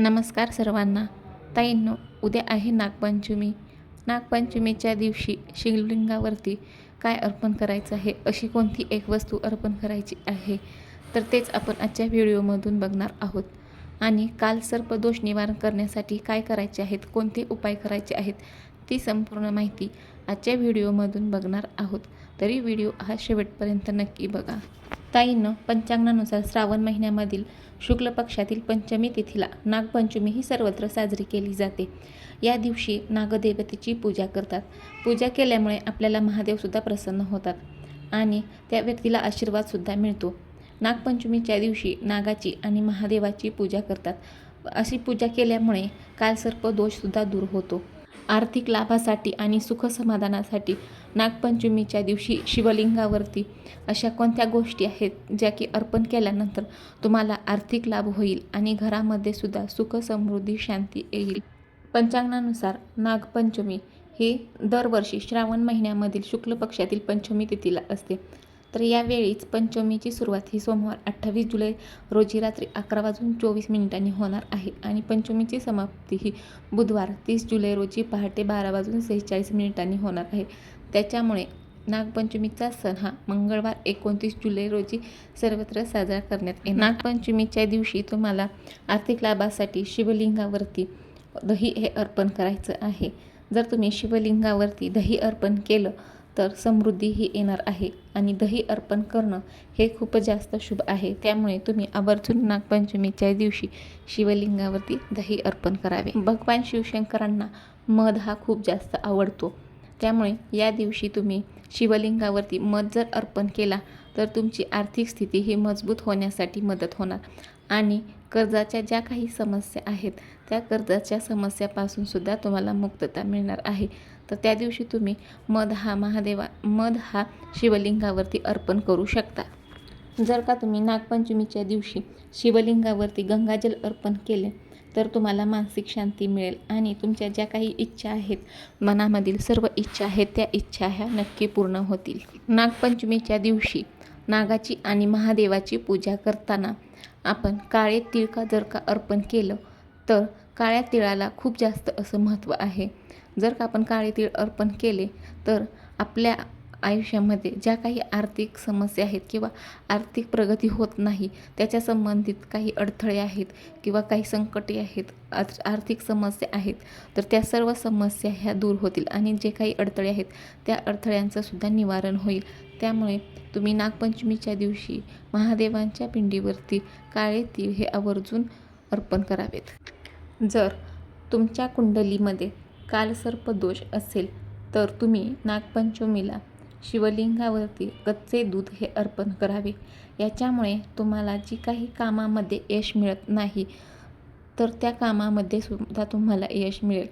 नमस्कार सर्वांना. ताईंनो उद्या आहे नागपंचमी. नागपंचमीच्या दिवशी शिवलिंगावरती काय अर्पण करायचं आहे? अशी कोणती एक वस्तू अर्पण करायची आहे? तर तेच आपण आजच्या व्हिडिओमधून बघणार आहोत. आणि काल सर्पदोष निवारण करण्यासाठी काय करायचे आहेत? कोणते उपाय करायचे आहेत? ती संपूर्ण माहिती आजच्या व्हिडिओमधून बघणार आहोत. तरी व्हिडिओ हा शेवटपर्यंत नक्की बघा. ताईंनं पंचांगानुसार श्रावण महिन्यामधील शुक्ल पक्षातील पंचमी तिथीला नागपंचमी ही सर्वत्र साजरी केली जाते. या दिवशी नागदेवतेची पूजा करतात. पूजा केल्यामुळे आपल्याला महादेवसुद्धा प्रसन्न होतात आणि त्या व्यक्तीला आशीर्वादसुद्धा मिळतो. नागपंचमीच्या दिवशी नागाची आणि महादेवाची पूजा करतात. अशी पूजा केल्यामुळे कालसर्प दोषसुद्धा दूर होतो. आर्थिक लाभासाठी आणि सुखसमाधानासाठी नागपंचमीच्या दिवशी शिवलिंगावरती अशा कोणत्या गोष्टी आहेत ज्या की अर्पण केल्यानंतर तुम्हाला आर्थिक लाभ होईल आणि घरामध्ये सुद्धा सुख समृद्धी शांती येईल? पंचांगानुसार नागपंचमी ही दरवर्षी श्रावण महिन्यामधील शुक्ल पक्षातील पंचमी तिथीला असते. तर यावेळीच पंचमीची सुरुवात ही सोमवार अठ्ठावीस जुलै रोजी रात्री अकरा वाजून चोवीस मिनिटांनी होणार आहे. आणि पंचमीची समाप्ती ही बुधवार तीस जुलै रोजी पहाटे बारा वाजून सेहेचाळीस मिनिटांनी होणार आहे. त्याच्यामुळे नागपंचमीचा सण हा मंगळवार एकोणतीस जुलै रोजी सर्वत्र साजरा करण्यात येईल नागपंचमीच्या दिवशी तुम्हाला आर्थिक लाभासाठी शिवलिंगावरती दही हे अर्पण करायचं आहे. जर तुम्ही शिवलिंगावरती दही अर्पण केलं तर समृद्धी ही येणार आहे आणि दही अर्पण करणं हे खूप जास्त शुभ आहे. त्यामुळे तुम्ही आवर्जून नागपंचमीच्या दिवशी शिवलिंगावरती दही अर्पण करावे. भगवान शिवशंकरांना मध हा खूप जास्त आवडतो. त्यामुळे या दिवशी तुम्ही शिवलिंगावरती मध जर अर्पण केला तर तुमची आर्थिक स्थिती ही मजबूत होण्यासाठी मदत होणार. आणि कर्जाच्या ज्या काही समस्या आहेत त्या कर्जाच्या समस्यापासून सुद्धा तुम्हाला मुक्तता मिळणार आहे. तर त्या दिवशी तुम्ही मध हा महादेवा मध हा शिवलिंगावरती अर्पण करू शकता. जर का तुम्ही नागपंचमीच्या दिवशी शिवलिंगावरती गंगाजल अर्पण केले तर तुम्हाला मानसिक शांती मिळेल. आणि तुमच्या ज्या काही इच्छा आहेत मनामधील सर्व इच्छा आहेत त्या इच्छा ह्या नक्की पूर्ण होतील. नागपंचमीच्या दिवशी नागाची आणि महादेवाची पूजा करताना आपण काळे तिळ का जर का अर्पण केलं तर काळ्या तिळाला खूप जास्त असं महत्त्व आहे. जर का आपण काळे तिळ अर्पण केले तर आपल्या आयुष्यामध्ये ज्या काही आर्थिक समस्या आहेत किंवा आर्थिक प्रगती होत नाही त्याच्या संबंधित काही अडथळे आहेत किंवा काही संकटे आहेत आर्थिक समस्या आहेत तर त्या सर्व समस्या ह्या दूर होतील आणि जे काही अडथळे आहेत त्या अडथळ्यांचं सुद्धा निवारण होईल. त्यामुळे तुम्ही नागपंचमीच्या दिवशी महादेवांच्या पिंडीवरती काळे तीळ हे आवर्जून अर्पण करावेत. जर तुमच्या कुंडलीमध्ये कालसर्प दोष असेल तर तुम्ही नागपंचमीला शिवलिंगावरती कच्चे दूध हे अर्पण करावे. याच्यामुळे तुम्हाला जी काही कामामध्ये यश मिळत नाही तर त्या कामामध्ये सुद्धा तुम्हाला यश मिळेल.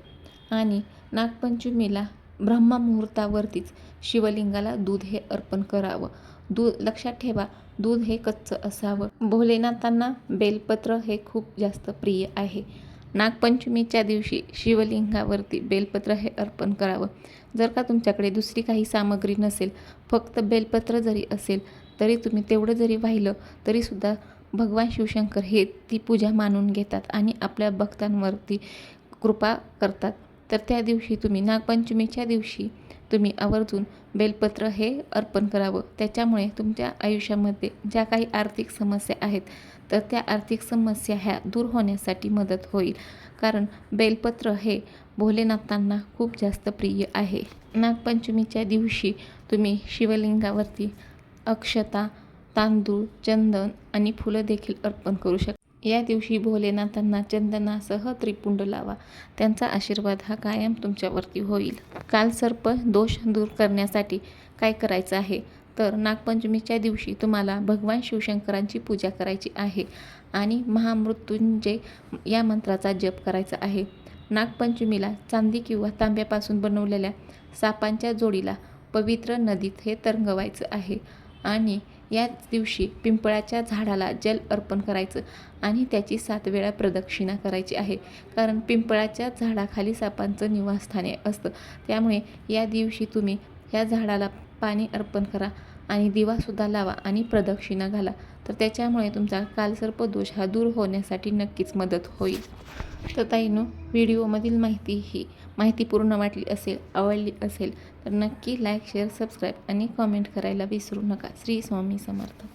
आणि नागपंचमीला ब्रह्ममुहूर्तावरतीच शिवलिंगाला दूध हे अर्पण करावं. दूध लक्षात ठेवा दूध हे कच्चं असावं. भोलेनाथांना बेलपत्र हे खूप जास्त प्रिय आहे. नागपंचमीच्या दिवशी शिवलिंगावरती बेलपत्र हे अर्पण करावं. जर का तुमच्याकडे दुसरी काही सामग्री नसेल फक्त बेलपत्र जरी असेल तरी तुम्ही तेवढं जरी वाहिलं तरीसुद्धा भगवान शिवशंकर हे ती पूजा मानून घेतात आणि आपल्या भक्तांवरती कृपा करतात. तर त्या दिवशी तुम्ही नागपंचमीच्या दिवशी तुम्ही आवर्जून बेलपत्र हे अर्पण करावं. त्याच्यामुळे तुमच्या आयुष्यामध्ये ज्या काही आर्थिक समस्या आहेत तर त्या आर्थिक समस्या ह्या दूर होण्यासाठी मदत होईल. कारण बेलपत्र हे भोलेनाथांना खूप जास्त प्रिय आहे. नागपंचमीच्या दिवशी तुम्ही शिवलिंगावरती अक्षता तांदूळ चंदन आणि फुलं देखील अर्पण करू शकता. या दिवशी भोलेनाथांना चंदनासह त्रिपुंड लावा. त्यांचा आशीर्वाद हा कायम तुमच्यावरती होईल. काल सर्प दोष दूर करण्यासाठी काय करायचं आहे? तर नागपंचमीच्या दिवशी तुम्हाला भगवान शिवशंकरांची पूजा करायची आहे आणि महामृत्युंजय या मंत्राचा जप करायचा आहे. नागपंचमीला चांदी किंवा तांब्यापासून बनवलेल्या सापांच्या जोडीला पवित्र नदीत हे तरंगवायचं आहे आणि याच दिवशी पिंपळाच्या झाडाला जल अर्पण करायचं आणि त्याची सात वेळा प्रदक्षिणा करायची आहे. कारण पिंपळाच्या झाडाखाली सापांचं निवासस्थाने असतं. त्यामुळे या दिवशी तुम्ही या झाडाला पाणी अर्पण करा. आणि दिवासुद्धा लावा आणि प्रदक्षिणा घाला. तर त्याच्यामुळे तुमचा कालसर्पदोष हा दूर होण्यासाठी नक्कीच मदत होईल. तर ताईनो व्हिडिओमधील माहिती ही माहिती पूर्ण वाटली असेल आवडली असेल तर नक्की लाईक शेअर सबस्क्राईब आणि कॉमेंट करायला विसरू नका. श्री स्वामी समर्थ.